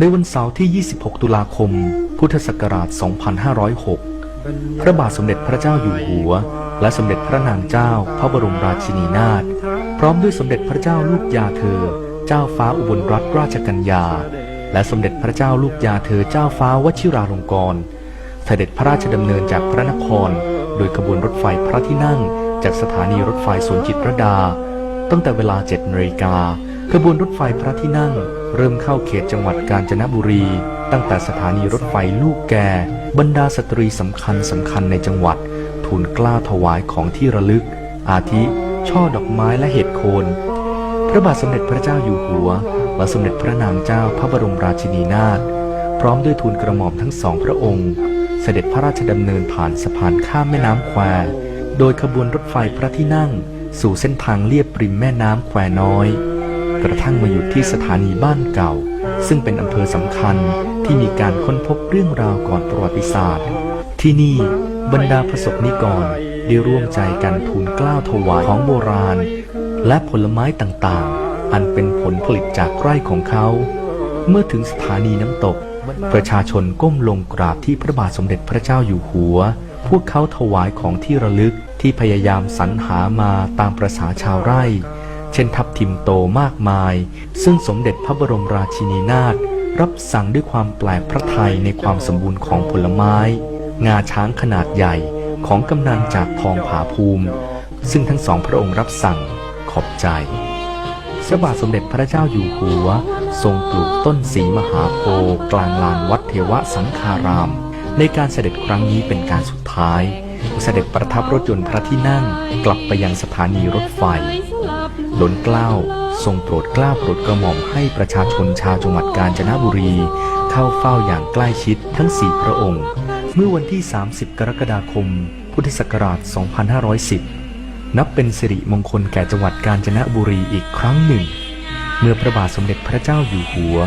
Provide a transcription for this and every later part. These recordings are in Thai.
ในวันเสาร์ที่ 26 ตุลาคม พุทธศักราช 2506 พระบาทสมเด็จพระเจ้าอยู่หัว และสมเด็จพระนางเจ้า พระบรมราชินีนาถ พร้อมด้วยสมเด็จพระเจ้าลูกยาเธอ เจ้าฟ้าอุบลรัตนราชกัญญา และสมเด็จพระเจ้าลูกยาเธอ เจ้าฟ้าวชิราลงกรณ์ เสด็จพระราชดำเนินจากพระนคร โดยขบวนรถไฟพระที่นั่ง จากสถานีรถไฟสวนจิตรดา ตั้งแต่เวลา7นาฬิกาขบวนรถไฟพระที่นั่ง เริ่มเข้าเขตจังหวัดกาญจนบุรี ตั้งแต่สถานีรถไฟลูกแก บรรดาสตรีสำคัญสำคัญในจังหวัดทูลกล้าถวายของที่ระลึก อาทิ ช่อดอกไม้และเห็ดโคน พระบาทสมเด็จพระเจ้าอยู่หัว และสมเด็จพระนางเจ้าพระบรมราชินีนาถพร้อมด้วยทูลกระหม่อมทั้งสองพระองค์ เสด็จพระราชดำเนินผ่านสะพานข้ามแม่น้ำแคว โดยขบวนรถไฟพระที่นั่ง สู่เส้นทางเลียบริมแม่น้ำแควน้อย กระทั่งมาหยุดที่สถานีบ้านเก่า ซึ่งเป็นอำเภอสำคัญที่มีการค้นพบเรื่องราวก่อนประวัติศาสตร์ ที่นี่บรรดาประสบนิกรได้ร่วมใจกันทูลกล้าวถวายของโบราณ และผลไม้ต่างๆ อันเป็นผลผลิตจากไร่ของเขา เมื่อถึงสถานีน้ำตก ประชาชนก้มลงกราบที่พระบาทสมเด็จพระเจ้าอยู่หัว พวกเขาถวายของที่ระลึกที่พยายามสรรหามาตามประษาชาวไร่ เช่นทับทิมโตมากมาย ซึ่งสมเด็จพระบรมราชินีนาถรับสั่งด้วยความแปลกพระทัยในความสมบูรณ์ของผลไม้ งาช้างขนาดใหญ่ของกำนันจากทองผาภูมิ ซึ่งทั้งสองพระองค์รับสั่งขอบใจพระบาทสมเด็จพระเจ้าอยู่หัว ทรงปลูกต้นสีมหาโพธิ์กลางลานวัดเทวสังคาราม ในการเสด็จครั้งนี้เป็นการสุดท้าย เสด็จประทับรถยนต์พระที่นั่งกลับไปยังสถานีรถไฟ ล้นเกล้าทรงโปรดเกล้าโปรดกระหม่อมให้ประชาชนชาวจังหวัดกาญจนบุรี เข้าเฝ้าอย่างใกล้ชิดทั้งสี่พระองค์ เมื่อวันที่ 30 กรกฎาคม พุทธศักราช 2510 นับเป็นสิริมงคลแก่จังหวัดกาญจนบุรีอีกครั้งหนึ่ง เมื่อพระบาทสมเด็จพระเจ้าอยู่หัว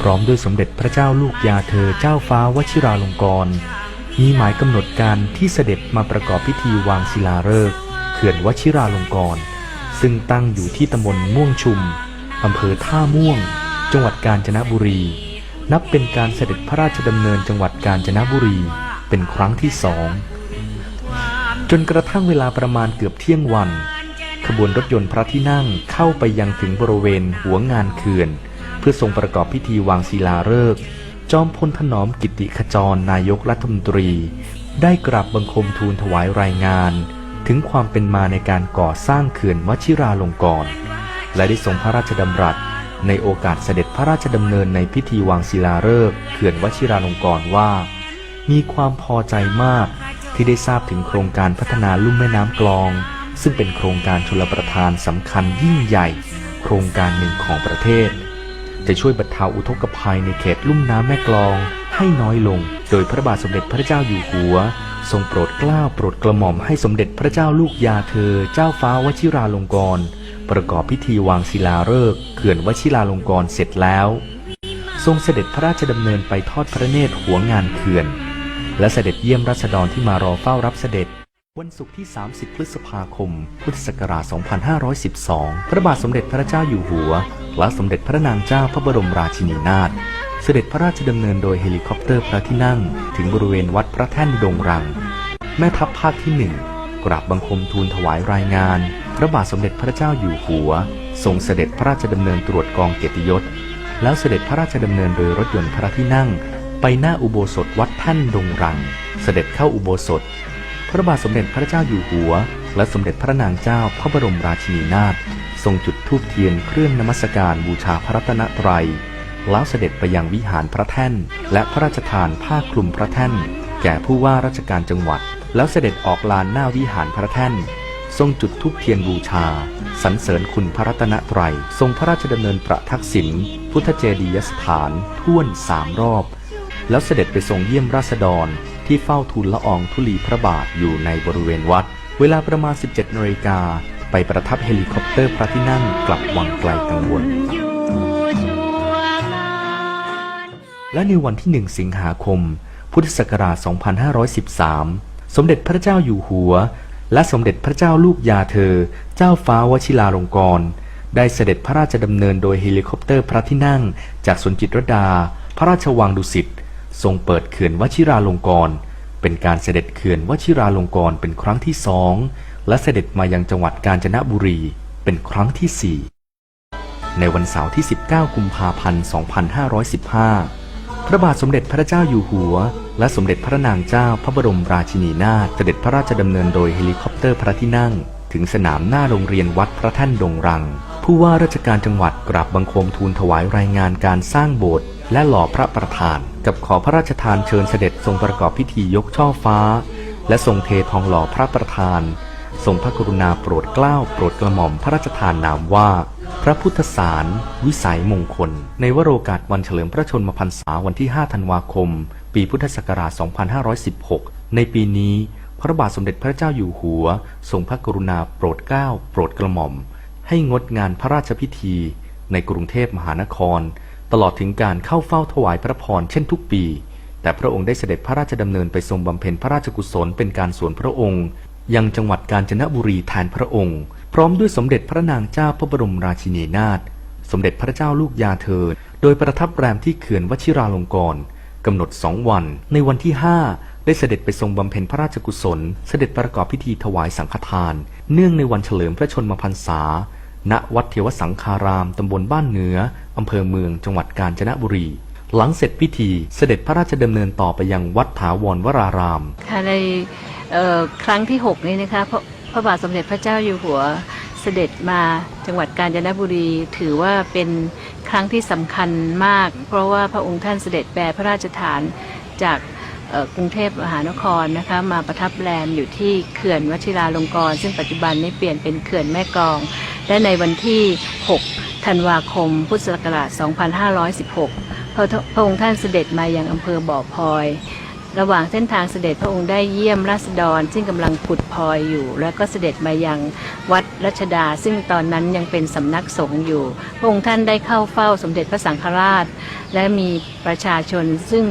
พร้อมด้วยสมเด็จพระเจ้าลูกยาเธอเจ้าฟ้าวชิราลงกรณ์มีหมายกำหนดการที่เสด็จมาประกอบพิธีวางศิลาฤกษ์เขื่อนวชิราลงกรณ์ ซึ่งตั้งอยู่ที่ตำบลม่วงชุม อำเภอท่าม่วง จังหวัดกาญจนบุรี นับเป็นการเสด็จพระราชดำเนินจังหวัดกาญจนบุรีเป็นครั้งที่สอง จนกระทั่งเวลาประมาณเกือบเที่ยงวัน ขบวนรถยนต์พระที่นั่งเข้าไปยังถึงบริเวณหัวงานเขื่อน เพื่อทรงประกอบพิธีวางศิลาฤกษ์จอมพลถนอมกิติขจรนายกรัฐมนตรี ได้กราบบังคมทูลถวายรายงาน ถึงความเป็นมาในการก่อสร้างเขื่อนวชิราลงกรณ์และได้ทรงพระราชดำรัส ในโอกาสเสด็จพระราชดำเนินในพิธีวางศิลาฤกษ์เขื่อนวชิราลงกรณ์ว่า มีความพอใจมากที่ได้ทราบถึงโครงการพัฒนาลุ่มแม่น้ำกลอง ซึ่งเป็นโครงการชลประทานสำคัญยิ่งใหญ่ โครงการหนึ่งของประเทศ จะช่วยบรรเทาอุทกภัยในเขตลุ่มน้ำแม่กลองให้น้อยลง โดยพระบาทสมเด็จพระเจ้าอยู่หัว ทรงโปรดกล้าโปรดกระหม่อมให้สมเด็จพระเจ้าลูกยาเธอ เจ้าฟ้าวชิราลงกรณ์ประกอบพิธีวางศิลาฤกษ์เขื่อนวชิราลงกรณ์เสร็จแล้ว ทรงเสด็จพระราชดำเนินไปทอดพระเนตรหัวงานเขื่อน และเสด็จเยี่ยมราษฎรที่มารอเฝ้ารับเสด็จ วันศุกร์ที่ 30 พฤษภาคม พุทธศักราช 2512 พระบาทสมเด็จพระเจ้าอยู่หัว และสมเด็จพระนางเจ้าพระบรมราชินีนาถ เสด็จพระราชดำเนินโดยเฮลิคอปเตอร์พระที่นั่ง ถึงบริเวณวัดพระแท่นดงรัง แม่ทัพภาคที่หนึ่งกราบบังคมทูลถวายรายงาน พระบาทสมเด็จพระเจ้าอยู่หัวทรงเสด็จพระราชดำเนินตรวจกองเกียรติยศ แล้วเสด็จพระราชดำเนินโดยรถยนต์พระที่นั่ง ไปหน้าอุโบสถวัดแท่นดงรัง เสด็จเข้าอุโบสถ พระบาทสมเด็จพระเจ้าอยู่หัว และสมเด็จพระนางเจ้าพระบรมราชินีนาถทรงจุดธูปเทียนเครื่องนมัสการบูชาพระรัตนตรัย แล้วเสด็จไปยังวิหารพระแท่น และพระราชทานผ้าคลุมพระแท่น แก่ผู้ว่าราชการจังหวัด แล้วเสด็จออกลานหน้าวิหารพระแท่น ทรงจุดธูปเทียนบูชาสรรเสริญคุณพระรัตนตรัย ทรงพระราชดำเนินประทักษิณพุทธเจดียสถานท่วนสามรอบ แล้วเสด็จไปทรงเยี่ยมราษฎรที่เฝ้าทูลละอองธุลีพระบาทอยู่ในบริเวณวัด เวลาประมาณ 17นาฬิกาไปประทับเฮลิคอปเตอร์พระที่นั่งกลับวังไกลกังวล และในวันที่1สิงหาคม พุทธศักราช 2513 สมเด็จพระเจ้าอยู่หัว และสมเด็จพระเจ้าลูกยาเธอ เจ้าฟ้าวชิราลงกรณ์ได้เสด็จพระราชดำเนินโดยเฮลิคอปเตอร์พระที่นั่ง จากสวนจิตรดา พระราชวังดุสิตทรงเปิดเขื่อนวชิราลงกรณ์เป็นการเสด็จเขื่อนวชิราลงกรณ์เป็นครั้งที่สองและเสด็จมายังจังหวัดกาญจนบุรีเป็นครั้งที่สี่ในวันเสาร์ที่ 19 กุมภาพันธ์ 2515 พระบาทสมเด็จพระเจ้าอยู่หัว และสมเด็จพระนางเจ้าพระบรมราชินีนาถเสด็จพระราชดำเนินโดยเฮลิคอปเตอร์พระที่นั่ง ถึงสนามหน้าโรงเรียนวัดพระแท่นดงรัง ผู้ว่าราชการจังหวัดกราบบังคมทูลถวายรายงานการสร้างโบสถ์และหล่อพระประธาน กับขอพระราชทานเชิญเสด็จทรงประกอบพิธียกช่อฟ้า และทรงเททองหล่อพระประธาน ทรงพระกรุณาโปรดเกล้าโปรดกระหม่อมพระราชทานนามว่า พระพุทธสาร วิสัยมงคล ในวโรกาสวันเฉลิมพระชนมพรรษาวันที่ 5 ธันวาคม ปีพุทธศักราช 2516 ในปีนี้ พระบาทสมเด็จพระเจ้าอยู่หัว ทรงพระกรุณาโปรดเกล้า โปรดกระหม่อม ให้งดงานพระราชพิธี ในกรุงเทพมหานคร ตลอดถึงการเข้าเฝ้าถวายพระพรเช่นทุกปี แต่พระองค์ได้เสด็จพระราชดำเนินไปทรงบำเพ็ญพระราชกุศลเป็นการส่วนพระองค์ ยังจังหวัดกาญจนบุรีแทนพระองค์ พร้อมด้วยสมเด็จพระนางเจ้าพระบรมราชินีนาถสมเด็จพระเจ้าลูกยาเธอ โดยประทับแรมที่เขื่อนวชิราลงกรณ์กำหนดสองวัน ในวันที่5ได้เสด็จไปทรงบำเพ็ญพระราชกุศล เสด็จประกอบพิธีถวายสังฆทาน เนื่องในวันเฉลิมพระชนมพรรษา ณ วัดเทวสังคาราม ตำบลบ้านเหนือ อำเภอเมืองจังหวัดกาญจนบุรี หลังเสร็จพิธีเสด็จพระราชดำเนินต่อไปยังวัดถาวรวราราม ค่ะในครั้งที่ 6 นี้นะคะ พระบาทสมเด็จพระเจ้าอยู่หัวเสด็จมาจังหวัดกาญจนบุรีถือว่าเป็นครั้งที่สำคัญมาก เพราะว่าพระองค์ท่านเสด็จแปรพระราชฐานจากกรุงเทพมหานครนะคะมาประทับแรมอยู่ที่เขื่อนวชิราลงกรณ์ซึ่งปัจจุบันนี้เปลี่ยนเป็นเขื่อนแม่กอง และในวันที่ 6 ธันวาคม พุทธศักราช 2516 พระพระองค์ท่านเสด็จมายังอำเภอบ่อพลอย ระหว่างเส้นทางเสด็จพระองค์ได้เยี่ยมราษฎร ซึ่งกำลังขุดพลอยอยู่ แล้วก็เสด็จมายังวัดรัชดา ซึ่งตอนนั้นยังเป็นสำนักสงฆ์อยู่ พระองค์ท่านได้เข้าเฝ้าสมเด็จพระสังฆราช และมีประชาชนซึ่ง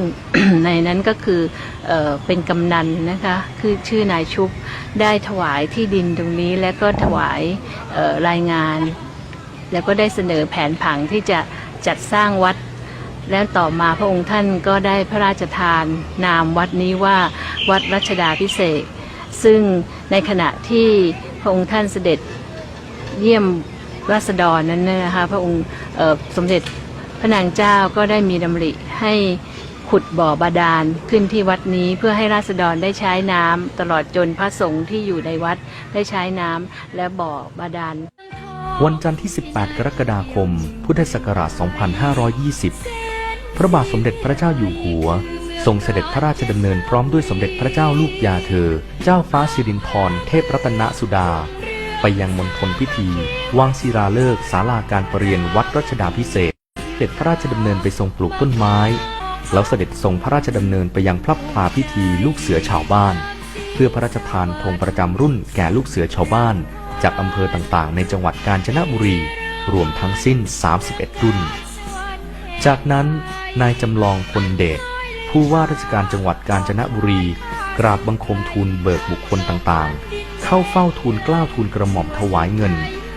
ในนั้นก็คือเออเป็นกำนันนะคะคือชื่อนายชุบได้ถวายที่ดินตรงนี้และก็ถวายรายงาน แล้วก็ได้เสนอแผนผังที่จะจัดสร้างวัด แล้วต่อมาพระองค์ท่านก็ได้พระราชทานนามวัดนี้ว่าวัดรัชดาพิเศษ ซึ่งในขณะที่พระองค์ท่านเสด็จเยี่ยมราษฎรนั้นนะคะพระองค์สมเด็จพระนางเจ้าก็ได้มีดำริให้ขุดบ่อบาดาลขึ้นที่วัดนี้เพื่อให้ราษฎรได้ใช้น้ำตลอดจนพระสงฆ์ที่อยู่ในวัดได้ใช้น้ำและบ่อบาดาลวันจันทร์ที่ 18 กรกฎาคม พุทธศักราช 2520 พระบาทสมเด็จพระเจ้าอยู่หัว ทรงเสด็จพระราชดำเนินพร้อมด้วยสมเด็จพระเจ้าลูกยาเธอ เจ้าฟ้าสิรินธรเทพรัตนสุดา ไปยังมณฑลพิธีวางศิลาฤกษ์ศาลาการประเรียนวัดรัชดาพิเศษเสด็จพระราชดำเนินไปทรงปลูกต้นไม้ แล้วเสด็จทรงพระราชดำเนินไปยังพระพลาพิธีลูกเสือชาวบ้าน เพื่อพระราชทานธงประจำรุ่นแก่ลูกเสือชาวบ้าน จากอำเภอต่างๆ ในจังหวัดกาญจนบุรี รวมทั้งสิ้น 31 รุ่น จากนั้น นายจำลองพลเดชผู้ว่าราชการจังหวัดกาญจนบุรี กราบบังคมทูลเบิกบุคคลต่างๆ เข้าเฝ้าทูลกล้าทูลกระหม่อมถวายเงิน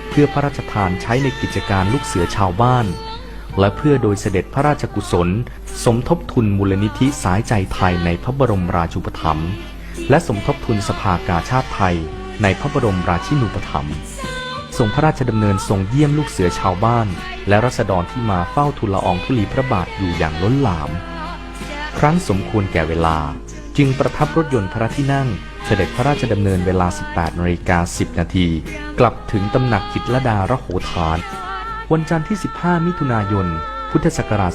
เพื่อพระราชทานใช้ในกิจการลูกเสือชาวบ้าน และเพื่อโดยเสด็จพระราชกุศล สมทบทุนมูลนิธิสายใจไทยในพระบรมราชูปถัมภ์และสมทบทุนสภากาชาติไทยในพระบรมราชินูปถัมภ์ ทรงพระราชดำเนินทรงเยี่ยมลูกเสือชาวบ้าน และรัษฎรที่มาเฝ้าทูลละอองธุลีพระบาทอยู่อย่างล้นหลาม ครั้นสมควรแก่เวลา จึงประทับรถยนต์พระที่นั่ง เสด็จพระราชดำเนินเวลา 18นาฬิกา10 นาที กลับถึงตำหนักจิตลดาระโหฐาน วันจันทร์ที่ 15 มิถุนายน พุทธศักราช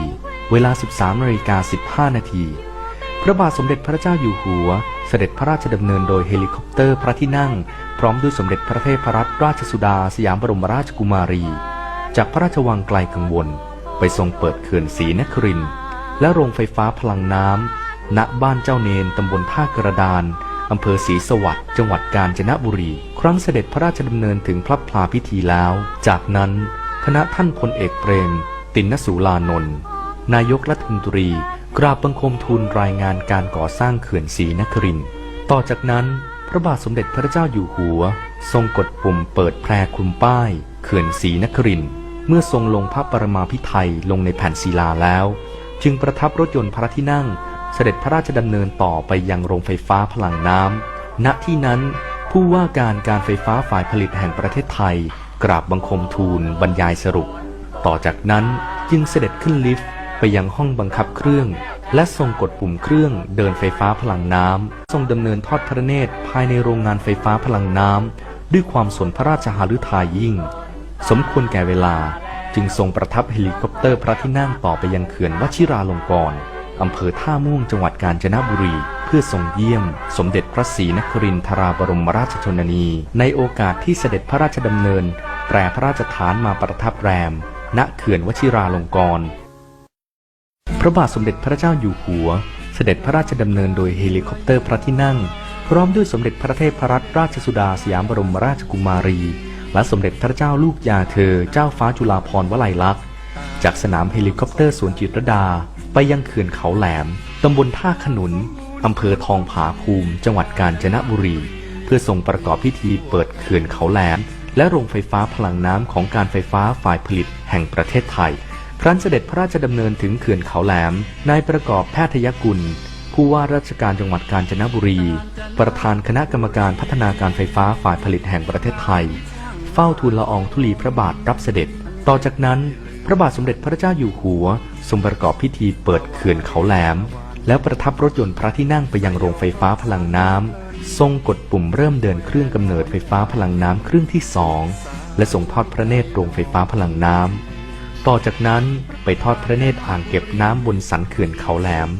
2524 เวลา 13นาฬิกา15 นาที พระบาทสมเด็จพระเจ้าอยู่หัว เสด็จพระราชดำเนินโดยเฮลิคอปเตอร์พระที่นั่ง พร้อมด้วยสมเด็จพระเทพรัตนราชสุดาสยามบรมราชกุมารี จากพระราชวังไกลกังวล ไปทรงเปิดเขื่อนศรีนคริน และโรงไฟฟ้าพลังน้ำณบ้านเจ้าเนนตำบลท่ากระดานอำเภอศรีสวัสดิ์จังหวัดกาญจนบุรี ครั้งเสด็จพระราชดำเนินถึงพระพลาพิธีแล้ว จากนั้นคณะท่านพลเอกเปรม ตินนสูลานนท์นายกรัฐมนตรี ราบบังคมทูลรายงานการก่อสร้างเขื่อนศรีนคริน ต่อจากนั้น พระบาทสมเด็จพระเจ้าอยู่หัว ทรงกดปุ่มเปิดแพรคลุมป้าย เขื่อนศรีนคริน เมื่อทรงลงพระปรมาภิไธยลงในแผ่นศิลาแล้ว จึงประทับรถยนต์พระที่นั่ง เสด็จพระราชดำเนินต่อไปยังโรงไฟฟ้าพลังน้ำณที่นั้นผู้ว่าการการไฟฟ้าฝ่ายผลิตแห่งประเทศไทย กราบบังคมทูลบรรยายสรุป ต่อจากนั้นจึงเสด็จขึ้นลิฟต์ ไปยังห้องบังคับเครื่อง และทรงกดปุ่มเครื่องเดินไฟฟ้าพลังน้ำทรงดำเนินทอดพระเนตรภายในโรงงานไฟฟ้าพลังน้ำด้วยความสนพระราชหฤทัยยิ่ง สมควรแก่เวลาจึงทรงประทับเฮลิคอปเตอร์พระที่นั่งต่อไปยังเขื่อนวชิราลงกรณ์อำเภอท่าม่วงจังหวัดกาญจนบุรี เพื่อทรงเยี่ยม สมเด็จพระศรีนครินทราบรมราชชนนี ในโอกาสที่เสด็จพระราชดำเนินแตรพระราชฐานมาประทับแรม ณเขื่อนวชิราลงกรณ์ พระบาทสมเด็จพระเจ้าอยู่หัว เสด็จพระราชดำเนินโดยเฮลิคอปเตอร์พระที่นั่ง พร้อมด้วยสมเด็จพระเทพรัตนราชสุดาสยามบรมราชกุมารี และสมเด็จพระเจ้าลูกยาเธอ เจ้าฟ้าจุฬาภรณ์วลัยลักษณ์ จากสนามเฮลิคอปเตอร์สวนจิตรดา ไปยังเขื่อนเขาแหลม ตำบลท่าขนุน อำเภอทองผาภูมิ จังหวัดกาญจนบุรี เพื่อทรงประกอบพิธีเปิดเขื่อนเขาแหลม และโรงไฟฟ้าพลังน้ำของการไฟฟ้าฝ่ายผลิตแห่งประเทศไทย ครั้นเสด็จพระราชดำเนินถึงเขื่อนเขาแหลม นายประกอบแพทยกุล ผู้ว่าราชการจังหวัดกาญจนบุรี ประธานคณะกรรมการพัฒนาการไฟฟ้าฝ่ายผลิตแห่งประเทศไทย เฝ้าทูลละอองธุลีพระบาทรับเสด็จ ต่อจากนั้น พระบาทสมเด็จพระเจ้าอยู่หัวทรงประกอบพิธีเปิดเขื่อนเขาแหลม แล้วประทับรถยนต์พระที่นั่งไปยังโรงไฟฟ้าพลังน้ำทรงกดปุ่มเริ่มเดินเครื่องกำเนิดไฟฟ้าพลังน้ำเครื่องที่สองและทรงทอดพระเนตรโรงไฟฟ้าพลังน้ำ ต่อจากนั้นไปทอดพระเนตรอ่างเก็บน้ำบนสันเขื่อนเขาแหลม